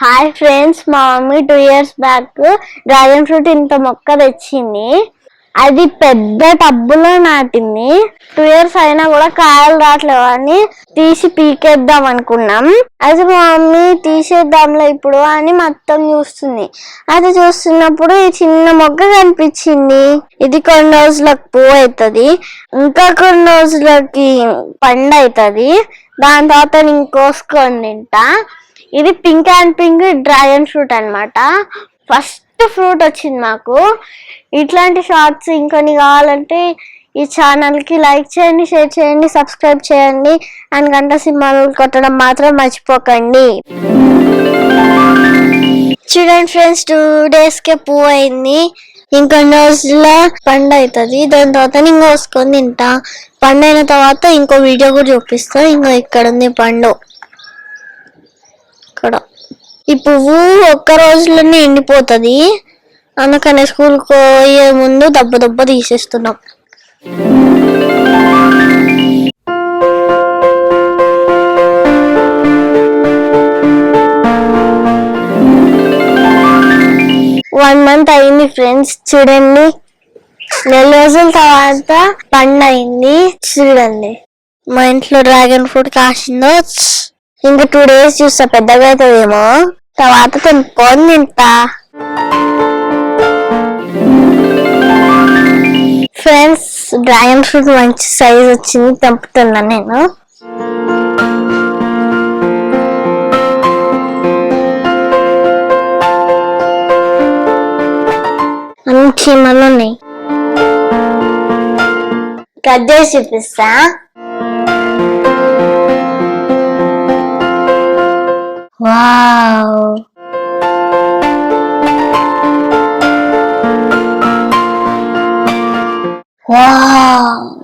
Hi friends మా mummy two years back dragon fruit ఇంత మొక్క తెచ్చింది. అది పెద్ద టబ్బులో నాటింది. టూ ఇయర్స్ అయినా కూడా కాయలు రావట్లేవు అని తీసి పీకేద్దాం అనుకున్నాం. అది మా మమ్మీ తీసేద్దాంలే ఇప్పుడు అని మొత్తం చూస్తుంది. అది చూస్తున్నప్పుడు ఈ చిన్న మొక్క కనిపించింది. ఇది కొన్ని రోజులకు పువ్వు అవుతుంది ఇంకా కొన్ని రోజులకి పండు అవుతుంది దాని తర్వాత నేను కోసుకొని తింటా. ఇది pink and pink dragon fruit అన్నమాట. ఫస్ట్ ఫ్రూట్ వచ్చింది మాకు. ఇట్లాంటి షార్ట్స్ ఇంకొన్ని కావాలంటే ఈ ఛానల్కి లైక్ చేయండి షేర్ చేయండి సబ్స్క్రైబ్ చేయండి. అండ్ గంట సింహాలు కొట్టడం మాత్రం మర్చిపోకండి. చూడండి ఫ్రెండ్స్ టూ డేస్ కే పువ్వు అయింది. ఇంకొన్ని రోజుల్లో పండు అవుతుంది. దాని తర్వాత నేను కోసుకొని తింటా. పండు అయిన తర్వాత ఇంకో వీడియో కూడా చూపిస్తా. ఇంకో ఇక్కడ ఉంది పండు. ఇక్కడ ఈ పువ్వు ఒక్క రోజులోనే ఎండిపోతుంది. అందుకనే స్కూల్ పోయే ముందు దెబ్బ దెబ్బ తీసేస్తున్నాం. వన్ మంత్ అయింది ఫ్రెండ్స్ చూడండి. నెల రోజుల తర్వాత పండు అయింది చూడండి. మా ఇంట్లో డ్రాగన్ ఫ్రూట్ కాసిందో ఇంక టూ డేస్ చూస్తా పెద్దగా అవుతుందేమో. తర్వాత తెంపుకొని తింటా. ఫ్రెండ్స్ డ్రాగన్ ఫ్రూట్ మంచి సైజ్ వచ్చింది తెంపుతున్నా నేను. అన్ని చీమలు ఉన్నాయి? కట్ చేసి చూపిస్తా. 哇哦。哇哦。